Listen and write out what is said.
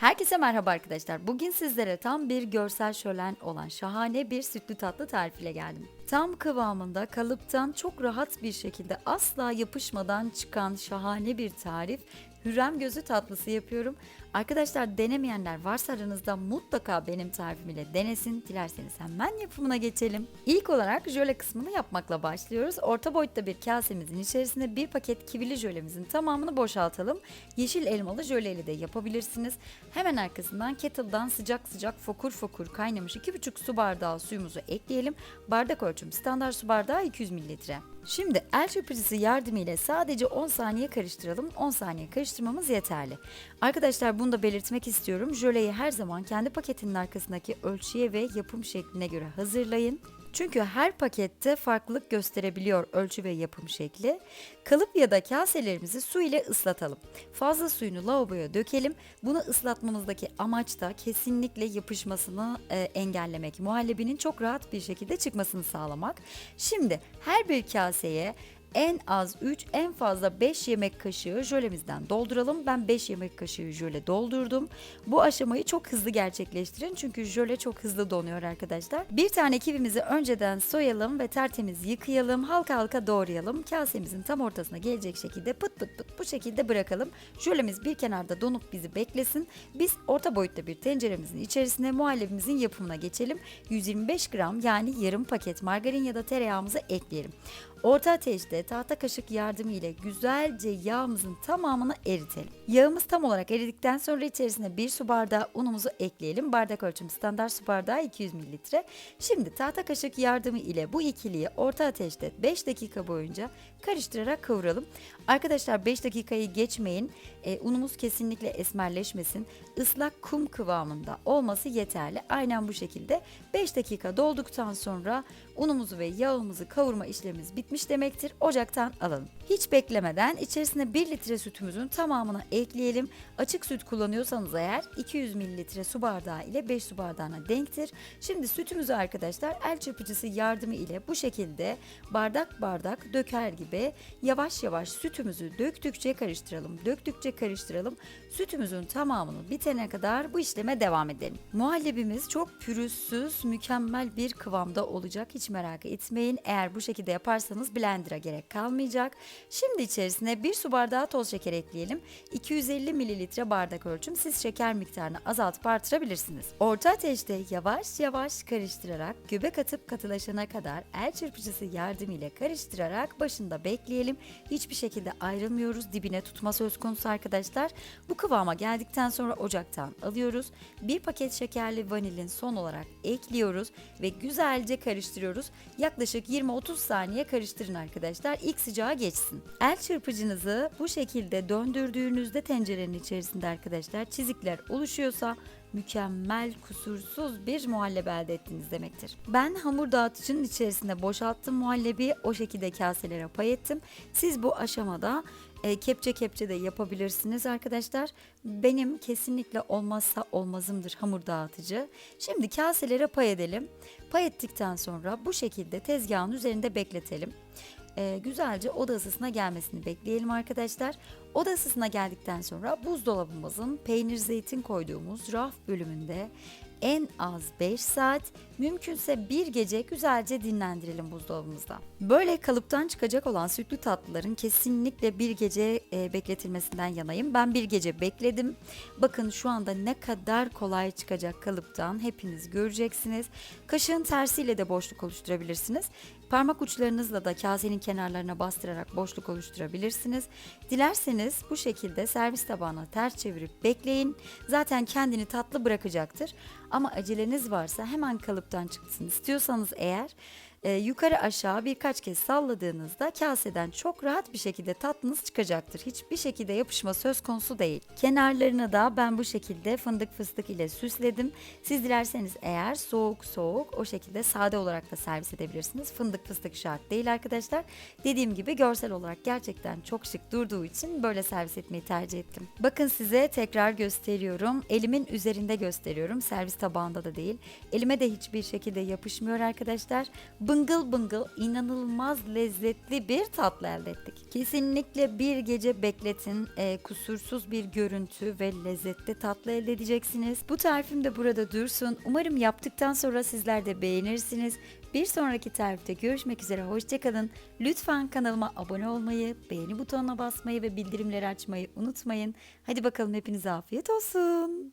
Herkese merhaba arkadaşlar. Bugün sizlere tam bir görsel şölen olan şahane bir sütlü tatlı tarifiyle geldim. Tam kıvamında kalıptan çok rahat bir şekilde asla yapışmadan çıkan şahane bir tarif. Hürrem gözü tatlısı yapıyorum. Arkadaşlar denemeyenler varsa aranızda mutlaka benim tarifim ile denesin. Dilerseniz hemen yapımına geçelim. İlk olarak jöle kısmını yapmakla başlıyoruz. Orta boyutta bir kasemizin içerisine bir paket kivili jölemizin tamamını boşaltalım. Yeşil elmalı jöleyle de yapabilirsiniz. Hemen arkasından kettle'dan sıcak sıcak fokur fokur kaynamış 2,5 su bardağı suyumuzu ekleyelim. Bardak ölçüm standart su bardağı 200 mililitre. Şimdi el çırpıcısı yardımıyla sadece 10 saniye karıştıralım. 10 saniye karıştırmamız yeterli. Arkadaşlar bunu da belirtmek istiyorum. Jöleyi her zaman kendi paketinin arkasındaki ölçüye ve yapım şekline göre hazırlayın. Çünkü her pakette farklılık gösterebiliyor ölçü ve yapım şekli. Kalıp ya da kaselerimizi su ile ıslatalım. Fazla suyunu lavaboya dökelim. Bunu ıslatmamızdaki amaç da kesinlikle yapışmasını e, engellemek. Muhallebinin çok rahat bir şekilde çıkmasını sağlamak. Şimdi her bir kaseye en az 3 en fazla 5 yemek kaşığı jölemizden dolduralım. Ben 5 yemek kaşığı jöle doldurdum. Bu aşamayı çok hızlı gerçekleştirin çünkü jöle çok hızlı donuyor arkadaşlar. Bir tane kivimizi önceden soyalım ve tertemiz yıkayalım. Halka halka doğrayalım. Kasemizin tam ortasına gelecek şekilde pıt pıt pıt bu şekilde bırakalım. Jölemiz bir kenarda donup bizi beklesin. Biz orta boyutta bir tenceremizin içerisine muhallebimizin yapımına geçelim. 125 gram yani yarım paket margarin ya da tereyağımızı ekleyelim. Orta ateşte tahta kaşık yardımı ile güzelce yağımızın tamamını eritelim. Yağımız tam olarak eridikten sonra içerisine bir su bardağı unumuzu ekleyelim. Bardak ölçüm standart su bardağı 200 mililitre. Şimdi tahta kaşık yardımı ile bu ikiliyi orta ateşte 5 dakika boyunca karıştırarak kavuralım. Arkadaşlar 5 dakikayı geçmeyin. E, unumuz kesinlikle esmerleşmesin. Islak kum kıvamında olması yeterli. Aynen bu şekilde 5 dakika dolduktan sonra unumuzu ve yağımızı kavurma işlemimiz bitmiş demektir. Ocaktan alalım. Hiç beklemeden içerisine 1 litre sütümüzün tamamını ekleyelim. Açık süt kullanıyorsanız eğer 200 mililitre su bardağı ile 5 su bardağına denktir. Şimdi sütümüzü arkadaşlar el çırpıcısı yardımı ile bu şekilde bardak bardak döker gibi yavaş yavaş sütümüzü döktükçe karıştıralım. Döktükçe karıştıralım. Sütümüzün tamamını bitene kadar bu işleme devam edelim. Muhallebimiz çok pürüzsüz, mükemmel bir kıvamda olacak. Hiç merak etmeyin. Eğer bu şekilde yaparsanız blender'a gerek kalmayacak. Şimdi içerisine bir su bardağı toz şeker ekleyelim. 250 mililitre bardak ölçüm. Siz şeker miktarını azaltıp artırabilirsiniz. Orta ateşte yavaş yavaş karıştırarak göbek atıp katılaşana kadar el çırpıcısı yardımıyla karıştırarak başında bekleyelim. Hiçbir şekilde ayrılmıyoruz. Dibine tutma söz konusu arkadaşlar. Bu kıvama geldikten sonra ocaktan alıyoruz. Bir paket şekerli vanilin son olarak ekliyoruz ve güzelce karıştırıyoruz. Yaklaşık 20-30 saniye karıştırın arkadaşlar. İlk sıcağı geçsin. El çırpıcınızı bu şekilde döndürdüğünüzde tencerenin içerisinde arkadaşlar çizikler oluşuyorsa mükemmel kusursuz bir muhallebi elde ettiniz demektir. Ben hamur dağıtıcının içerisine boşalttım muhallebi o şekilde kaselere pay ettim. Siz bu aşamada e, kepçe kepçe de yapabilirsiniz arkadaşlar. Benim kesinlikle olmazsa olmazımdır hamur dağıtıcı. Şimdi kaselere pay edelim. Pay ettikten sonra bu şekilde tezgahın üzerinde bekletelim. E, güzelce oda ısısına gelmesini bekleyelim arkadaşlar. Oda ısısına geldikten sonra buzdolabımızın peynir zeytin koyduğumuz raf bölümünde en az 5 saat, mümkünse bir gece güzelce dinlendirelim buzdolabımızda. Böyle kalıptan çıkacak olan sütlü tatlıların kesinlikle bir gece e, bekletilmesinden yanayım. Ben bir gece bekledim. Bakın şu anda ne kadar kolay çıkacak kalıptan hepiniz göreceksiniz. Kaşığın tersiyle de boşluk oluşturabilirsiniz. Parmak uçlarınızla da kasenin kenarlarına bastırarak boşluk oluşturabilirsiniz. Dilerseniz bu şekilde servis tabağına ters çevirip bekleyin. Zaten kendini tatlı bırakacaktır. Ama aceleniz varsa hemen kalıptan çıksın. İstiyorsanız eğer e, yukarı aşağı birkaç kez salladığınızda kaseden çok rahat bir şekilde tatlınız çıkacaktır. Hiçbir şekilde yapışma söz konusu değil. Kenarlarını da ben bu şekilde fındık fıstık ile süsledim. Siz dilerseniz eğer soğuk soğuk o şekilde sade olarak da servis edebilirsiniz. Fındık fıstık şart değil arkadaşlar. Dediğim gibi görsel olarak gerçekten çok şık durduğu için böyle servis etmeyi tercih ettim. Bakın size tekrar gösteriyorum. Elimin üzerinde gösteriyorum. Servis tabağında da değil. Elime de hiçbir şekilde yapışmıyor arkadaşlar. Bıngıl bıngıl inanılmaz lezzetli bir tatlı elde ettik. Kesinlikle bir gece bekletin. e, kusursuz bir görüntü ve lezzetli tatlı elde edeceksiniz. Bu tarifim de burada dursun. Umarım yaptıktan sonra sizler de beğenirsiniz. Bir sonraki tarifte görüşmek üzere. Hoşçakalın. Lütfen kanalıma abone olmayı, beğeni butonuna basmayı ve bildirimleri açmayı unutmayın. Hadi bakalım hepinize afiyet olsun.